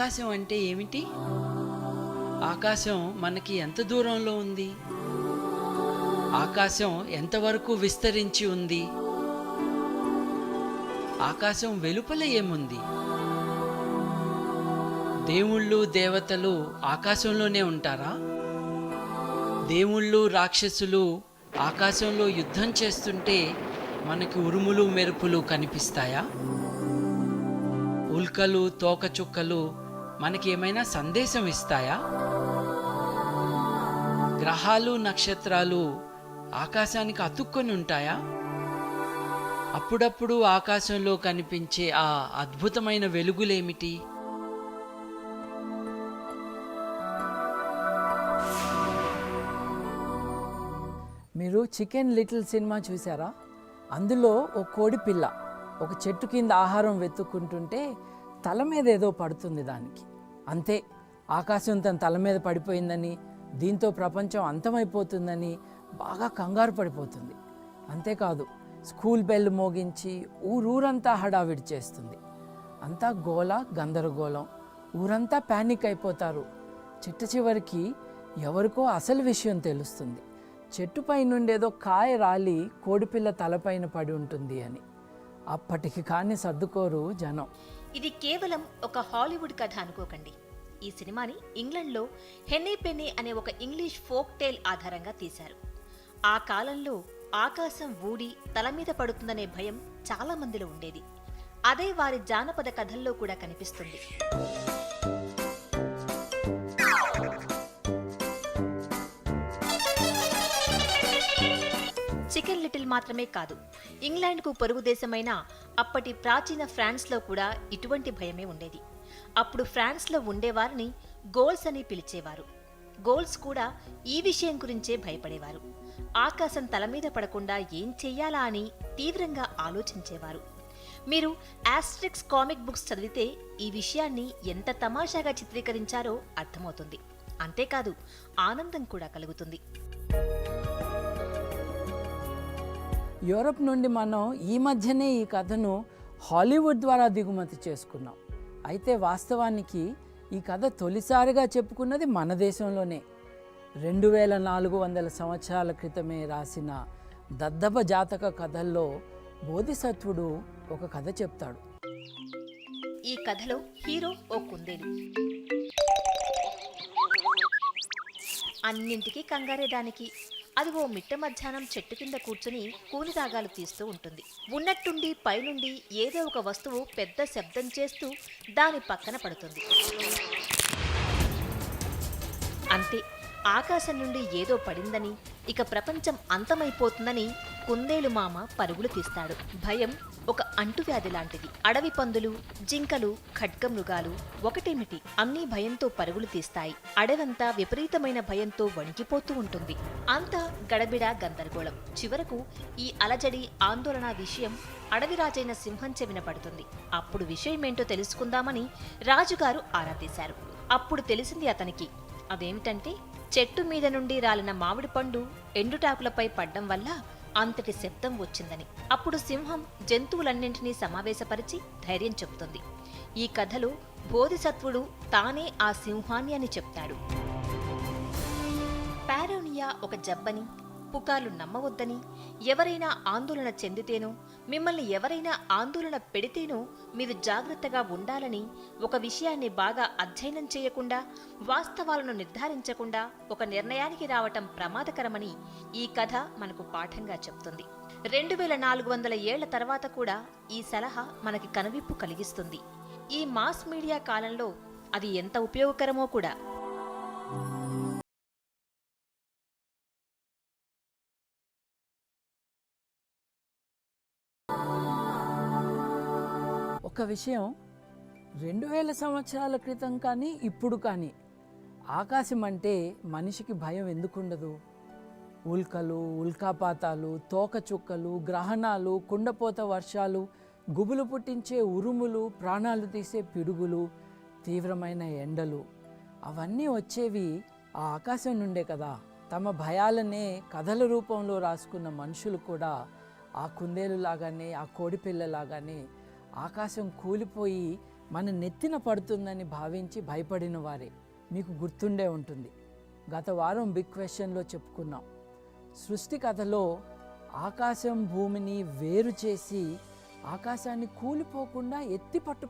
ఆకాశం అంటే ఏమిటి? ఆకాశం మనకి ఎంత దూరంలో ఉంది? ఆకాశం ఎంతవరకు విస్తరించి ఉంది? ఆకాశం వెలుపల ఏముంది? దేవుళ్ళు దేవతలు ఆకాశంలోనే ఉంటారా? దేవుళ్ళు రాక్షసులు ఆకాశంలో యుద్ధం చేస్తుంటే మనకి ఉరుములు మెరుపులు కనిపిస్తాయా? ఉల్కలు తోకచుక్కలు మనకి ఏమైనా సందేశం ఇస్తాయా? గ్రహాలు నక్షత్రాలు ఆకాశానికి అతుక్కొని ఉంటాయా? అప్పుడప్పుడు ఆకాశంలో కనిపించే ఆ అద్భుతమైన వెలుగులేమిటి? మీరు చికెన్ లిటిల్ సినిమా చూసారా అందులో ఒక కోడి పిల్ల ఒక చెట్టు కింద ఆహారం వెతుక్కుంటుంటే తల మీద ఏదో పడుతుంది దానికి. అంతే ఆకాశం తన తల మీద పడిపోయిందని దీంతో ప్రపంచం అంతమైపోతుందని బాగా కంగారు పడిపోతుంది. అంతేకాదు స్కూల్ బెల్ మోగించి ఊరూరంతా హడావిడి చేస్తుంది. అంతా గోల గందరగోళం ఊరంతా ప్యానిక్ అయిపోతారు. చిట్ట చివరికి ఎవరికో అసలు విషయం తెలుస్తుంది. చెట్టుపై నుండేదో కాయ రాలి కోడిపిల్ల తలపైన పడి ఉంటుంది అని. అప్పటికి కానీ సర్దుకోరు జనం. ఇది కేవలం ఒక హాలీవుడ్ కథ అనుకోకండి. ఈ సినిమాని ఇంగ్లండ్లో హెన్నీ పెన్నీ అనే ఒక ఇంగ్లీష్ ఫోక్ టేల్ ఆధారంగా తీశారు. ఆ కాలంలో ఆకాశం ఊడి తల మీద పడుతుందనే భయం చాలా మందిలో ఉండేది. అదే వారి జానపద కథల్లో కూడా కనిపిస్తుంది. చికెన్ లిటిల్ మాత్రమే కాదు ఇంగ్లాండ్కు పొరుగు దేశమైన అప్పటి ప్రాచీన ఫ్రాన్స్లో కూడా ఇటువంటి భయమే ఉండేది. అప్పుడు ఫ్రాన్స్లో ఉండేవారిని గోల్స్ అని పిలిచేవారు. గోల్స్ కూడా ఈ విషయం గురించే భయపడేవారు. ఆకాశం తల మీద పడకుండా ఏం చెయ్యాలా అని తీవ్రంగా ఆలోచించేవారు. మీరు ఆస్ట్రిక్స్ కామిక్ బుక్స్ చదివితే ఈ విషయాన్ని ఎంత తమాషాగా చిత్రీకరించారో అర్థమవుతుంది. అంతేకాదు ఆనందం కూడా కలుగుతుంది. యూరప్ నుండి మనం ఈ మధ్యనే ఈ కథను హాలీవుడ్ ద్వారా దిగుమతి చేసుకున్నాం. అయితే వాస్తవానికి ఈ కథ తొలిసారిగా చెప్పుకున్నది మన దేశంలోనే. రెండు వేల నాలుగు వందల సంవత్సరాల క్రితమే రాసిన దద్దబ జాతక కథల్లో బోధిసత్వుడు ఒక కథ చెప్తాడు. ఈ కథలో హీరో ఓ కుందేలు. అన్నింటికీ కంగారే దానికి అది ఓ మిట్ట మధ్యాహ్నం చెట్టు కింద కూర్చుని కూలి రాగాలు తీస్తూ ఉంటుంది. ఉన్నట్టుండి పైనుండి ఏదో ఒక వస్తువు పెద్ద శబ్దం చేస్తూ దాని పక్కన పడుతుంది. అంతే. ఆకాశం నుండి ఏదో పడిందని ఇక ప్రపంచం అంతమైపోతుందని కుందేలు మామ పరుగులు తీస్తాడు. భయం ఒక అంటువ్యాధి లాంటిది. అడవి పందులు జింకలు ఖడ్గమృగాలు ఒకటేమిటి? అన్నీ భయంతో పరుగులు తీస్తాయి. అడవంతా విపరీతమైన భయంతో వణికిపోతూ ఉంటుంది. అంతా గడబిడ గందరగోళం. చివరకు ఈ అలజడి ఆందోళన విషయం అడవిరాజైన సింహం చెవిన పడుతుంది. అప్పుడు విషయమేంటో తెలుసుకుందామని రాజుగారు ఆరా తీశారు. అప్పుడు తెలిసింది అతనికి అదేమిటంటే చెట్టు మీద నుండి రాలిన మామిడి పండు ఎండుటాకులపై పడ్డం వల్ల అంతటి శబ్దం వచ్చిందని. అప్పుడు సింహం జంతువులన్నింటినీ సమావేశపరిచి ధైర్యం చెబుతుంది. ఈ కథలో బోధిసత్వుడు తానే ఆ సింహాన్ని అని చెప్తాడు. పారోనియా ఒక జబ్బని పుకార్లు నమ్మవద్దని ఎవరైనా ఆందోళన చెందితేనో మిమ్మల్ని ఎవరైనా ఆందోళన పెడితేనో మీరు జాగ్రత్తగా ఉండాలని ఒక విషయాన్ని బాగా అధ్యయనం చేయకుండా వాస్తవాలను నిర్ధారించకుండా ఒక నిర్ణయానికి రావటం ప్రమాదకరమని ఈ కథ మనకు పాఠంగా చెప్తుంది. రెండు వేల నాలుగు వందల ఏళ్ళ తర్వాత కూడా ఈ సలహా మనకి కనువిప్పు కలిగిస్తుంది. ఈ మాస్ మీడియా కాలంలో అది ఎంత ఉపయోగకరమో కూడా. ఒక విషయం. రెండు వేల సంవత్సరాల క్రితం కానీ ఇప్పుడు కానీ ఆకాశం అంటే మనిషికి భయం ఎందుకుండదు? ఉల్కలు ఉల్కాపాతాలు తోకచుక్కలు గ్రహణాలు కుండపోత వర్షాలు గుబులు పుట్టించే ఉరుములు ప్రాణాలు తీసే పిడుగులు తీవ్రమైన ఎండలు. అవన్నీ వచ్చేవి ఆ ఆకాశం నుండే కదా. తమ భయాలనే కథల రూపంలో రాసుకున్న మనుషులు కూడా ఆ కుందేలు లాగానే ఆ కోడిపిల్ల లాగానే ఆకాశం కూలిపోయి మన నెత్తిన పడుతుందని భావించి భయపడిన వారే. మీకు గుర్తుండే ఉంటుంది. గత వారం బిగ్ క్వశ్చన్లో చెప్పుకున్నాం. సృష్టి కథలో ఆకాశం భూమిని వేరు చేసి ఆకాశాన్ని కూలిపోకుండా ఎత్తి పట్టు